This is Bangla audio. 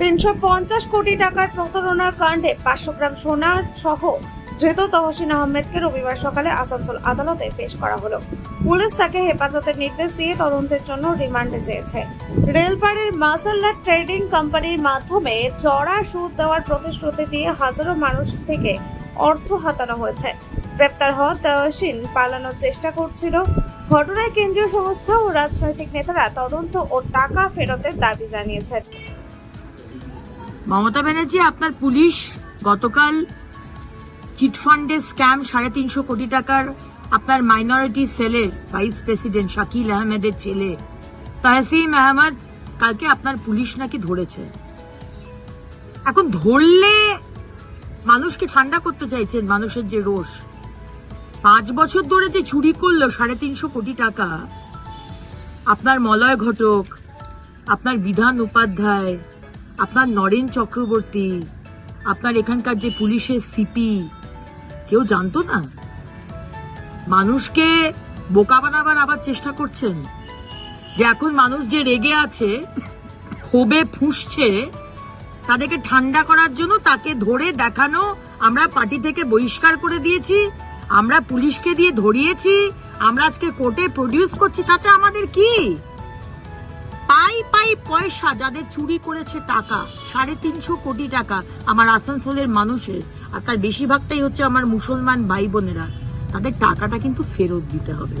তিনশো পঞ্চাশ কোটি টাকার প্রতারণার কাণ্ডে পাঁচশো গ্রাম সোনা সহ ধৃত তহসিন আহমেদকে রবিবার সকালে আসানসোল আদালতে পেশ করা হলো। পুলিশ তাকে হেফাজতের নির্দেশ দিয়ে তদন্তের জন্য রিমান্ডে চেয়েছে। রেলপাড়ের মাসাল্লা ট্রেডিং কোম্পানির মাধ্যমে চড়া সুদ দেওয়ার প্রতিশ্রুতি দিয়ে হাজারো মানুষ থেকে অর্থ হাতানো হয়েছে। গ্রেপ্তার হওয়া তহসিন পালানোর চেষ্টা করছিল। ঘটনায় কেন্দ্রীয় সংস্থা ও রাজনৈতিক নেতারা তদন্ত ও টাকা ফেরতের দাবি জানিয়েছেন। মমতা ব্যানার্জি, আপনার পুলিশ গতকাল চিটফান্ডে স্ক্যাম সাড়ে তিনশো কোটি টাকার আপনার মাইনরিটি সেলের ভাইস প্রেসিডেন্ট শাকিল আহমেদের ছেলে তাহসিম আহমদ কালকে আপনার পুলিশ নাকি ধরেছে। এখন ধরলে মানুষকে ঠান্ডা করতে চাইছেন মানুষের যে রোষ। পাঁচ বছর ধরে যে চুরি করল সাড়ে তিনশো কোটি টাকা, আপনার মলয় ঘটক, আপনার বিধান উপাধ্যায় আপনার নরেন চক্রবর্তী, আপনার এখানকার যে পুলিশের সিপি কেউ জানতো না? মানুষকে বোকা বানাবার আবার চেষ্টা করছেন। যে এখন মানুষ যে রেগে আছে, ক্ষোভে ফুঁসছে, তাদেরকে ঠান্ডা করার জন্য তাকে ধরে দেখানো আমরা পার্টি থেকে বহিষ্কার করে দিয়েছি, আমরা পুলিশকে দিয়ে ধরিয়েছি, আমরা আজকে কোর্টে প্রডিউস করছি, তাতে আমাদের কি? পাই পাই পয়সা যাদের চুরি করেছে টাকা, সাড়ে তিনশো কোটি টাকা আমার আসানসোলের মানুষের। আর তার বেশিরভাগটাই হচ্ছে আমার মুসলমান ভাই বোনেরা। তাদের টাকাটা কিন্তু ফেরত দিতে হবে।